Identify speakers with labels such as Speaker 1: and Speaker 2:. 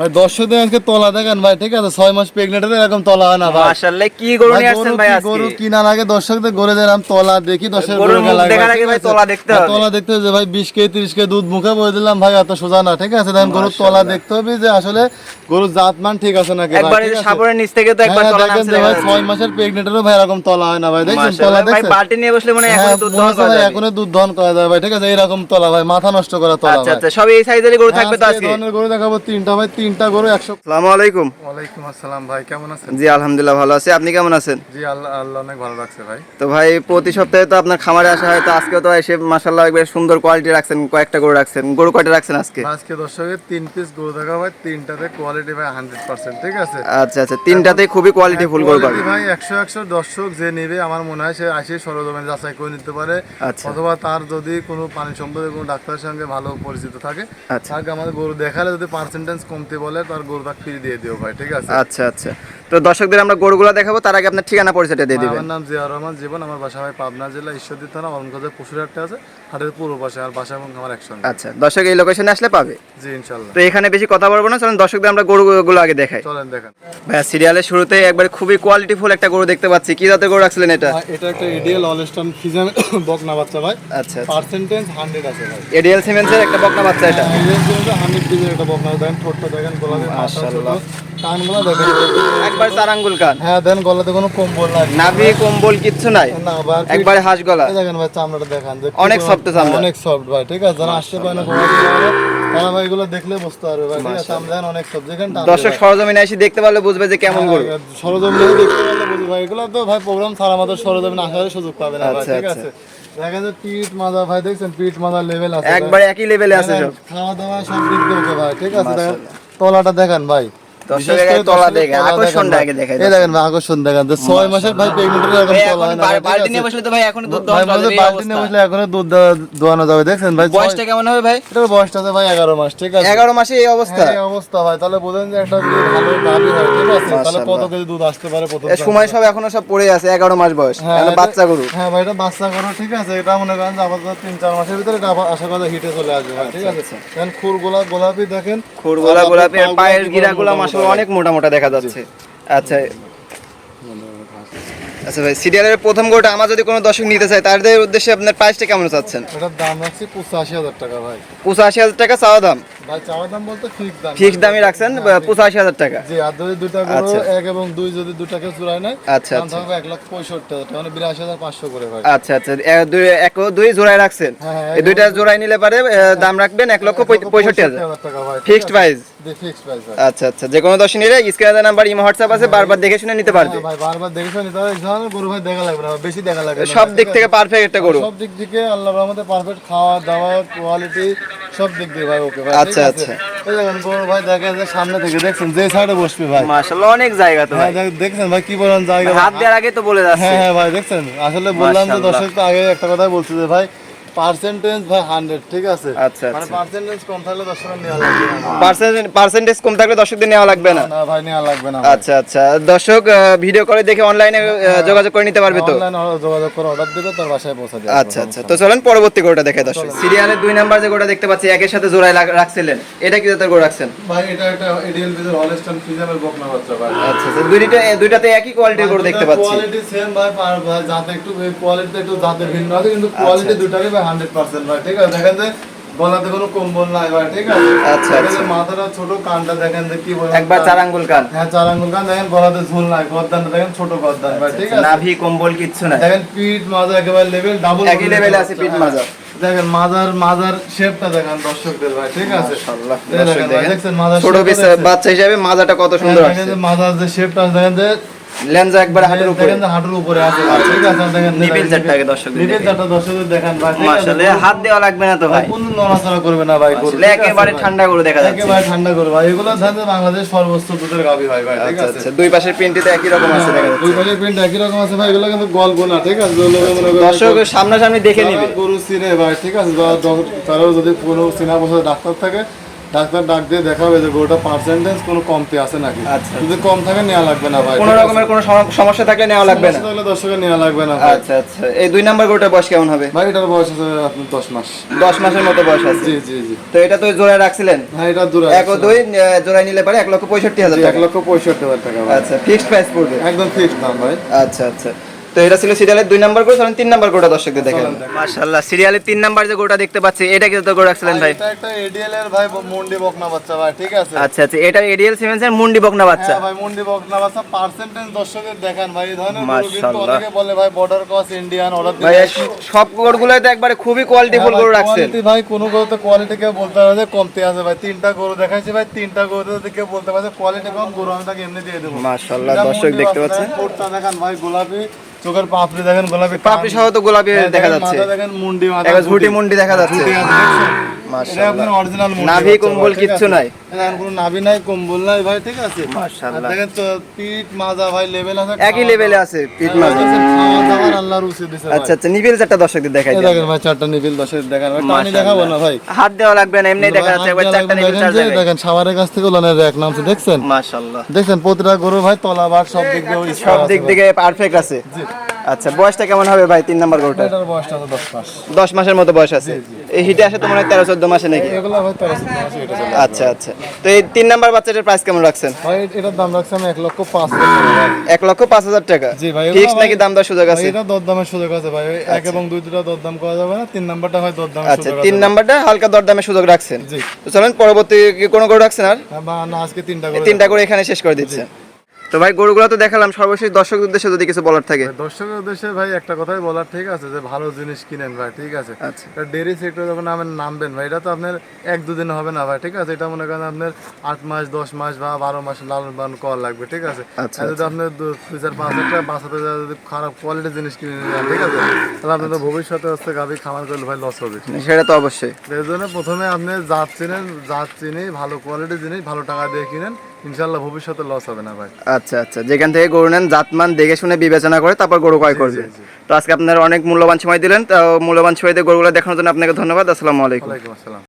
Speaker 1: ভাই দর্শকদের আজকে তলা দেখেন ভাই ঠিক আছে? ছয় মাস প্রেগনেন্ট এরকম তলা হয় না ভাই।
Speaker 2: মাশাআল্লাহ কি গরু নিয়ে আসছেন ভাই আজকে?
Speaker 1: গরু কিনার আগে দর্শকদের দিলাম তলা দেখি দর্শক
Speaker 2: মুখ দেখার আগে ভাই তলা দেখতে হবে।
Speaker 1: তলা দেখতে হবে ভাই বিশ কেজি তিরিশ কেজি দুধ মুখে বলে দিলাম ভাই এত সোজা না ঠিক আছে? দেখেন গরুর তলা দেখতে হবে যে আসলে গরুর জাতমান ঠিক আছে নাকি ভাই,
Speaker 2: একবার
Speaker 1: আছে?
Speaker 2: নিচ থেকে তো একবার
Speaker 1: হ্যাঁ,
Speaker 2: তলা
Speaker 1: দেখেন
Speaker 2: নামছে।
Speaker 1: ভাই ছয় মাসের প্রেগনেন্টেরও ভাই এরকম তলা হয় না ভাই
Speaker 2: মাশাআল্লাহ,
Speaker 1: তলা
Speaker 2: ভাই
Speaker 1: দেখছেন?
Speaker 2: বালতি নিয়ে বসলে মনে হ্যাঁ, এখন দুধ দহন করা
Speaker 1: ভাই
Speaker 2: যাবে।
Speaker 1: এখনই দুধ দহন করা যায় ভাই ঠিক আছে? এরকম তলা ভাই মাথা নষ্ট করা তলা
Speaker 2: আচ্ছা আচ্ছা সব এই সাইজেরই গরু থাকবে তো
Speaker 1: হ্যাঁ,
Speaker 2: আজকে?
Speaker 1: গরু দেখাবো তিনটা ভাই তিনটা গরু একশো
Speaker 2: আসসালামু আলাইকুম।
Speaker 1: ওয়ালাইকুম আসসালাম ভাই কেমন আছেন?
Speaker 2: জি আলহামদুলিল্লাহ ভালো আছি। আপনি কেমন আছেন?
Speaker 1: জি আল্লাহ আল্লাহ অনেক ভালো লাগছে ভাই।
Speaker 2: তো ভাই প্রতি সপ্তাহে তো আপনার খামারে আসা হয় তো আজকেও তো এসে মাশাআল্লাহ একবার সুন্দর কোয়ালিটি রাখছেন কয়েকটা গরু রাখছেন। গরু কয়টা রাখছেন আজকে?
Speaker 1: আজকে দর্শকের তিন পিস গরু দেখা ভাই তিনটাতে কোয়ালিটি ভাই হান্ড্রেড পার্সেন্ট ঠিক আছে?
Speaker 2: আচ্ছা আচ্ছা তিনটাতেই খুবই কোয়ালিটি ফুল গরু
Speaker 1: Quality
Speaker 2: পাবেন
Speaker 1: ভাই একশো একশো দর্শক যে নেবে আমার মনে হয় সে আসে সরজমিন যাচাই করে নিতে পারে।
Speaker 2: আচ্ছা।
Speaker 1: অথবা তার যদি কোনো পানি সম্পদের কোনো ডাক্তারের সঙ্গে ভালো পরিচিত থাকে
Speaker 2: আচ্ছা।
Speaker 1: তাকে আমাদের গরু দেখালে যদি পার্সেন্টেজ কমতে বলে তার গরু তাকে ফ্রি দিয়ে দিও ভাই ঠিক আছে?
Speaker 2: আচ্ছা আচ্ছা। তো দর্শকদের আমরা গরুগুলো দেখাবো তার আগে আপনার ঠিকানা পরিচয়টা দিয়ে দিবেন।
Speaker 1: আমার নাম জিয়া রহমান জীবন আমার বাসা ভাই পাবনা জেলা ঈশ্বরদী থানা অরণগঞ্জের পশুরহাটটা আছে হাটের পূর্ব পাশে আর বাসা এবং আমার একসঙ্গে।
Speaker 2: আচ্ছা দর্শক এই লোকেশনে আসলে পাবে?
Speaker 1: জি ইনশাল্লাহ
Speaker 2: তো এখানে বেশি কথা বলব না চলুন দর্শকদের আমরা গরুগুলো আগে দেখাই।
Speaker 1: চলেন দেখেন।
Speaker 2: ভাইয়া সিরিয়ালের শুরুতে একবার খুবই কোয়ালিটিফুল একটা গরু দেখতে পাচ্ছি। কি জাতের গরু রাখছিলেন এটা?
Speaker 1: এটা একটা এডিএল অলস্টন ফিজান বকনা বাচ্চা ভাই।
Speaker 2: আচ্ছা
Speaker 1: পার্সেন্টেজ হান্ড্রেড আছে ভাই।
Speaker 2: এডিএল সিমেন্সের একটা বকনা বাচ্চা এটা।
Speaker 1: হান্ড্রেড পিসের একটা বকনা দেখেন ঠোঁটটা দেখেন গলাতে
Speaker 2: মাশাআল্লাহ।
Speaker 1: কানগুলো দেখেন।
Speaker 2: একবার চার আঙ্গুল কান।
Speaker 1: হ্যাঁ দেন গলাতে কোনো কম্বল নাই।
Speaker 2: নাভি কম্বল কিচ্ছু নাই।
Speaker 1: না
Speaker 2: একবার হাঁস গলা।
Speaker 1: এই দেখেন ভাই চামড়াটা দেখান
Speaker 2: অনেক চামড়া।
Speaker 1: অনেক সফট ভাই ঠিক আছে? যারা আসতে পারে না তারা ভাই এগুলো দেখলে বুঝতে পারবে ভাই ঠিক আছে? চামড়া অনেক সফট দেখেন
Speaker 2: দর্শক সরজমিনে এসে দেখতে পারলে বুঝবে যে কেমন গরু।
Speaker 1: সরজমিনে দেখতে পারলে বুঝবে ভাই। এগুলো তো ভাই প্রোগ্রাম ছাড়া আমাদের সরজমিনে আসার সুযোগ পাবে না ভাই
Speaker 2: আচ্ছা,
Speaker 1: ঠিক
Speaker 2: আচ্ছা।
Speaker 1: আছে? দেখেন যে পিঠ মাজা ভাই দেখছেন? পিঠ মাজা লেভেল আছে
Speaker 2: একবার একই লেভেলে আছে সব।
Speaker 1: খাওয়া দাওয়া সব দিক দিয়ে ভাই ঠিক আছে? তলাটা দেখেন ভাই। হয় না ভাই, ঠিক
Speaker 2: বালতি
Speaker 1: আছে?
Speaker 2: নিয়ে বসলে তো ভাই এখন দুধ
Speaker 1: ভাই
Speaker 2: দহন করা
Speaker 1: বলতে
Speaker 2: যাবে, এই
Speaker 1: বালতি নিয়ে
Speaker 2: অবস্থা।
Speaker 1: বসলে এখনও দুধ দেওয়া- দোয়ানো যাবে দেখছেন ভাই?
Speaker 2: বয়সটা কেমন হবে ভাই?
Speaker 1: এটার বয়সটা ভাই এগারো মাস ঠিক আছে?
Speaker 2: এগারো মাসে এই অবস্থা।
Speaker 1: এই অবস্থা ভাই। তাহলে বোঝেন যে একটা ভালো গাভী ঠিক আছে? তাহলে কত কেজি দুধ আসতে পারে প্রথম
Speaker 2: সময় সব এখনও সব পড়ে আছে এগারো মাস বয়স।
Speaker 1: হ্যাঁ,
Speaker 2: বাচ্চা গরু।
Speaker 1: হ্যাঁ ভাই এটা বাচ্চা গরু ঠিক আছে? এটা মনে করেন যে তিন চার মাসের ভিতরে এটা আবার আশা করা হিটে চলে আসবে ঠিক আছে? দেখেন খুর গোলাপ গোলাপি দেখেন।
Speaker 2: খুরগোলা
Speaker 1: আর আপনার
Speaker 2: গোলাপি পায়ের
Speaker 1: গিরা
Speaker 2: মাসাল
Speaker 1: মোটা
Speaker 2: অনেক মোটা মোটা দেখা যাচ্ছে। আচ্ছা। আচ্ছা ভাই সিরিয়ালের প্রথম গরুটা আমার যদি কোনো দর্শক নিতে চায় তাদের উদ্দেশ্যে আপনার প্রাইসটা কেমন চাচ্ছেন?
Speaker 1: এটার দাম রাখছি পঁচাশি হাজার টাকা ভাই।
Speaker 2: পঁচাশি হাজার টাকা চাওয়া দাম?
Speaker 1: ভাই চাওয়ার দাম বলতে ফিক্স দাম।
Speaker 2: ফিক্স দামই রাখছেন পঁচাশি হাজার টাকা।
Speaker 1: জি আর যদি দুইটা গরু
Speaker 2: আচ্ছা।
Speaker 1: এক এবং দুই যদি দুটাকে নেয়
Speaker 2: আচ্ছা,
Speaker 1: দাম
Speaker 2: আচ্ছা।
Speaker 1: থাকবে এক পঁয়ষট্টি হাজার মানে বিরাশি হাজার পাঁচশো করে ভাই।
Speaker 2: আচ্ছা আচ্ছা। দুই- এক দুই জোড়ায় রাখছেন?
Speaker 1: হ্যাঁ, হ্যাঁ,
Speaker 2: এই দুইটা জোড়ায় নিলে পারে দাম রাখবেন এক লক্ষ পঁয়ষট্টি হাজার
Speaker 1: টাকা ভাই।
Speaker 2: ফিক্সড প্রাইস আচ্ছা আচ্ছা যে কোনো নিলে স্ক্রিনে নাম্বার ইমো হোয়াটসঅ্যাপ আছে বারবার দেখে শুনে নিতে পারবে।
Speaker 1: হ্যাঁ ভাই বারবার দেখে শুনে নিতে হবে গরু ভাই দেখা লাগবে না বেশি দেখা লাগবে
Speaker 2: সব দিক থেকে পারফেক্ট একটা গরু।
Speaker 1: সব দিক থেকে আল্লাহর রহমতে পারফেক্ট খাওয়া দাওয়া কোয়ালিটি সব দিক দিয়ে ভাই ওকে ভাই
Speaker 2: আচ্ছা, আচ্ছা।
Speaker 1: গরু ভাই দেখেন যে সামনে থেকে দেখছেন? যে সাইডে বসবে ভাই।
Speaker 2: মাশাআল্লাহ অনেক জায়গা তো
Speaker 1: হ্যাঁ
Speaker 2: ভাই।
Speaker 1: দেখছেন ভাই কি বলেন জায়গা?
Speaker 2: হাত দেওয়ার আগে তো বলে যাচ্ছে।
Speaker 1: হ্যাঁ হ্যাঁ ভাই দেখছেন? আসলে বললাম
Speaker 2: তো
Speaker 1: দর্শক তো আগে একটা কথাই বলছে যে ভাই পার্সেন্টেজ ভাই হান্ড্রেড ঠিক আছে?
Speaker 2: আচ্ছা,
Speaker 1: মানে
Speaker 2: আচ্ছা।
Speaker 1: পার্সেন্টেজ কম থাকলে দর্শকের নেওয়া লাগবে না।
Speaker 2: পার্সেন্টেজ কম থাকলে দর্শকদের নেওয়া লাগবে না?
Speaker 1: না ভাই নেওয়া লাগবে না
Speaker 2: আচ্ছা আচ্ছা। দর্শক ভিডিও করে দেখে অনলাইনে যোগাযোগ করে নিতে পারবে তো?
Speaker 1: অনলাইন যোগাযোগ করে অর্ডার দিবে তার বাসায় পৌঁছে দেবে
Speaker 2: আচ্ছা আচ্ছা। তো চলেন পরবর্তী গরুটা দেখে দর্শক। সিরিয়ালের দুই নাম্বার যে গরুটা দেখতে পাচ্ছি একের সাথে জোড়ায় রাখছিলেন। এটা কি জাতের গরু রাখছেন?
Speaker 1: ভাই এটা একটা এডিএল বিজের হলস্টন ফিজামের বকনা বাচ্চা ভাই।
Speaker 2: আচ্ছা আচ্ছা। দুইটা দুইটাতে একই কোয়ালিটির গরু দেখতে পাচ্ছি।
Speaker 1: কোয়ালিটি সেম ভাই যাতে একটু কোয়ালিটি একটু যাতে ভিন্ন আছে কিন্তু কোয়ালিটি দুটারই ভাই 100% ভাই ঠিক আছে? দেখেন যে গলাতে কোনো কম্বল নাই ভাই ঠিক আছে?
Speaker 2: আচ্ছা, আচ্ছা।
Speaker 1: মাথাটা ছোট কানটা দেখেন যে কি বলে
Speaker 2: একবার চার আঙ্গুল কান।
Speaker 1: হ্যাঁ চার আঙ্গুল কান দেখেন গলাতে ঝুল নাই গর্দানটা দেখেন ছোট গর্দান ভাই ঠিক আছে?
Speaker 2: আচ্ছা, নাভি কম্বল কিচ্ছু নাই।
Speaker 1: দেখেন পিঠ মাজা একেবারে লেভেল ডাবল
Speaker 2: একই level আছে পিঠ মাজা।
Speaker 1: দেখেন মাজার মাজার শেপটা দেখেন দর্শকদের ভাই ঠিক আছে? দেখেন মাজার
Speaker 2: ছোট? বাচ্চা হিসাবে মাজাটা কত সুন্দর
Speaker 1: দেখেন যে মাজার যে শেপটা দেখেন যে
Speaker 2: একবার হাতের উপরে।
Speaker 1: হাঁটুর উপরে আছে। ঠিক আছে দেখেন
Speaker 2: নিবিল
Speaker 1: দেখেন,
Speaker 2: চারটা
Speaker 1: নিবিল চারটা দর্শকদের দেখেন ভাই
Speaker 2: মাশাআল্লাহ হাত দেওয়া লাগবে না তো ভাই।
Speaker 1: কোনো নড়াচড়া করবে না ভাই আছে
Speaker 2: একেবারে ঠান্ডা গরু দেখা যাচ্ছে।
Speaker 1: একেবারে ঠান্ডা করবে ভাই এগুলো ধান বাংলাদেশ সর্বোচ্চ দুধের গাভী হয় ভাই ঠিক
Speaker 2: আচ্ছা
Speaker 1: আছে।
Speaker 2: আচ্ছা দুই পাশের প্রিন্টিতে একই রকম আছে দেখা যাচ্ছে।
Speaker 1: দুই পাশের প্রিন্ট একই রকম আছে ভাই এগুলো কিন্তু গল্প না ঠিক আছে
Speaker 2: দর্শক সামনাসামনি দেখে নিবে।
Speaker 1: গরু চিনে ভাই ঠিক আছে কারও যদি কোনো চেনা বছর ডাক্তার থাকে ডাক্তার ডাক দিয়ে দেখাবে যে গরুটা পার্সেন্টেজ কোনো কমতি আছে নাকি?
Speaker 2: আচ্ছা।
Speaker 1: যদি কম থাকে নেওয়া লাগবে না ভাই।
Speaker 2: কোনো রকমের কোনো সমস্যা থাকলে নেওয়া লাগবে না?
Speaker 1: তাহলে দর্শকের নেওয়া লাগবে না
Speaker 2: আচ্ছা আচ্ছা। এই দুই নাম্বার গরুটার বয়স কেমন হবে?
Speaker 1: ভাই এটার বয়স আছে আপনার দশ মাস।
Speaker 2: দশ মাসের মতো বয়স আছে?
Speaker 1: জি জি জি।
Speaker 2: তো এটা তো জোড়ায় রাখছিলেন?
Speaker 1: ভাই এটা দূরে
Speaker 2: এক ও দুই জোড়ায় নিলে পারে এক লক্ষ পঁয়ষট্টি হাজার
Speaker 1: এক লক্ষ পঁয়ষট্টি হাজার টাকা
Speaker 2: আচ্ছা ফিক্সড প্রাইস পড়বে?
Speaker 1: একদম ফিক্সড দাম ভাই।
Speaker 2: আচ্ছা আচ্ছা। তো এটা ছিল সিরিয়ালের দুই নাম্বার গরু চলেন তিন নাম্বার গরুটা দর্শকদের দেখেন। মাশাআল্লাহ সিরিয়ালের তিন নাম্বার যে গরুটা দেখতে পাচ্ছি এটা কিন্তু তো গরু রাখছিলেন ভাই?
Speaker 1: এটা একটা এডিএল এর ভাই মুন্ডি বকনা বাচ্চা ভাই ঠিক আছে?
Speaker 2: আচ্ছা আচ্ছা এটা এডিএল সিমেন্সের মুন্ডি বকনা বাচ্চা।
Speaker 1: হ্যাঁ ভাই মুন্ডি বকনা বাচ্চা পার্সেন্টেজ দর্শকের দেখান ভাই এই ধরনের
Speaker 2: মাশাআল্লাহ।
Speaker 1: অনেকে বলে ভাই বর্ডার ক্রস ইন্ডিয়ান অর্ডার
Speaker 2: ভাই সব গরুগুলোই তো একবারে খুবই কোয়ালিটিফুল গরু রাখছেন।
Speaker 1: কোয়ালিটি ভাই কোনো কোয়ালিটি কেউ বলতে পারে যে কমতে আছে ভাই তিনটা গরু দেখাইছি ভাই তিনটা যদি কেউ বলতে পারে কোয়ালিটি কম গরু আমি তাকে এমনি দিয়ে দেবো।
Speaker 2: মাশাআল্লাহ, দর্শক দেখতে পাচ্ছেন।
Speaker 1: দেখেন ভাই গোলাপি। চোখের পাপড়ি দেখেন গোলাপি
Speaker 2: পাপড়ি সহ তো গোলাপি
Speaker 1: হ্যাঁ,
Speaker 2: দেখা যাচ্ছে।
Speaker 1: মাথা দেখেন মুন্ডি মাথা
Speaker 2: ঝুটি মুন্ডি দেখা যাচ্ছে।
Speaker 1: এটা আপনার অরিজিনাল মুন্ডি
Speaker 2: নাভি কম্বল কিচ্ছু? নাই।
Speaker 1: এখানে কোনো নাভি নাই কম্বল নাই ভাই ঠিক আছে?
Speaker 2: মাশাআল্লাহ।
Speaker 1: দেখেন তো পিঠ মাজা ভাই লেভেল আছে
Speaker 2: একই লেভেলে আছে পিট
Speaker 1: হ্যাঁ, আল্লাহর উচিত দিছে
Speaker 2: আচ্ছা আচ্ছা নিবিল চারটা দর্শকদের দেখাই
Speaker 1: এই দেখেন ভাই চারটা নিবিল দশের দেখান। ভাই টানি দেখাবো না ভাই?
Speaker 2: হাত দেওয়া লাগবে না এমনি দেখা যাচ্ছে একবার চারটা নিবিল চার জায়গায়
Speaker 1: দেখেন সাভারের কাছ থেকে ওলানের র্যাক নামছে দেখছেন?
Speaker 2: মাশাআল্লাহ।
Speaker 1: দেখছেন প্রতিটা গরু ভাই তলা বাট সব দিক দিয়ে
Speaker 2: সব দিক থেকে পারফেক্ট আছে। আচ্ছা বয়সটা কেমন হবে ভাই তিন নাম্বার গরুটা
Speaker 1: এটার বয়সটা তো দশ মাস।
Speaker 2: দশ মাসের মতো বয়স আছে। এই হিটে আসে তো মনে হয় তেরো চোদ্দ মাসে নাকি আচ্ছা আচ্ছা। তো এই তিন নাম্বার বাচ্চাটার প্রাইস কেমন রাখছেন?
Speaker 1: এটার দাম রাখছে আমি এক লক্ষ পাঁচ।
Speaker 2: এক লক্ষ পাঁচ হাজার টাকা?
Speaker 1: জি ভাই
Speaker 2: ফিক্স নাকি দাম দেওয়ার সুযোগ আছে?
Speaker 1: এটা দরদামের সুযোগ আছে ভাই। এক এবং দুই দুটা দরদাম করা যাবে না তিন নাম্বারটা হয় দরদামের
Speaker 2: আচ্ছা
Speaker 1: সুযোগ
Speaker 2: তিন নাম্বারটা হালকা দরদামে সুযোগ রাখছেন।
Speaker 1: জি।
Speaker 2: তো চলেন পরবর্তী কোনো গরু রাখছেন আর?
Speaker 1: না আজকে তিনটা করে
Speaker 2: তিনটা করে এখানে শেষ করে দিচ্ছেন। তো ভাই গরুগুলো তো দেখালাম সর্বশেষ দর্শকদের উদ্দেশ্যে যদি কিছু বলার থাকে।
Speaker 1: দর্শকের উদ্দেশ্যে ভাই একটা কথাই বলার ঠিক আছে যে ভালো জিনিস কিনেন ভাই ঠিক আছে?
Speaker 2: আচ্ছা।
Speaker 1: ডেরি সেক্টর যখন আপনি নামবেন ভাই এটা তো আপনার এক দুদিন হবে না ভাই ঠিক আছে? এটা মনে করেন আপনার আট মাস দশ মাস বা বারো মাস লালন পালন করা লাগবে ঠিক আছে?
Speaker 2: আচ্ছা,
Speaker 1: যদি আপনি দু দুই চার পাঁচ হাজার টাকা বাঁচাতে যদি খারাপ কোয়ালিটির জিনিস কিনে নেন ঠিক আছে? তাহলে আপনার তো ভবিষ্যতে হচ্ছে গাভি খামার করলে ভাই লস হবে।
Speaker 2: সেটা তো অবশ্যই।
Speaker 1: এই জন্য প্রথমে আপনি জাত চিনেন জাত চিনি ভালো কোয়ালিটির জিনিস ভালো টাকা দিয়ে কিনেন। ইনশাল্লাহ ভবিষ্যতে লস হবে না ভাই।
Speaker 2: আচ্ছা আচ্ছা। যেখান থেকে গরু নেন জাতমান দেখে শুনে বিবেচনা করে তারপর গরু ক্রয় করবে। তো আজকে আপনার অনেক মূল্যবান সময় দিলেন। তো মূল্যবান সময় দিয়ে গরুগুলো দেখানোর জন্য আপনাকে ধন্যবাদ। আসসালামু আলাইকুম।
Speaker 1: আসসালাম।